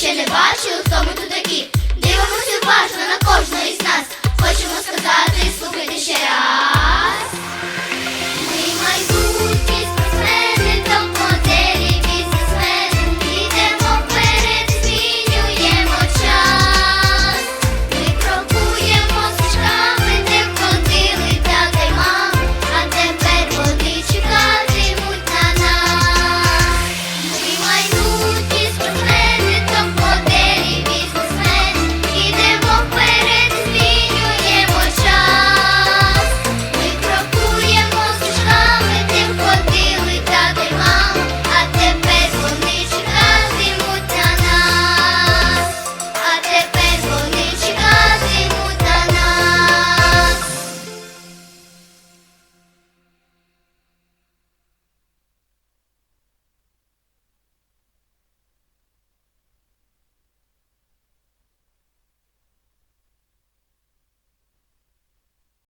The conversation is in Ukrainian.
ще не бачили, хто ми тут такі.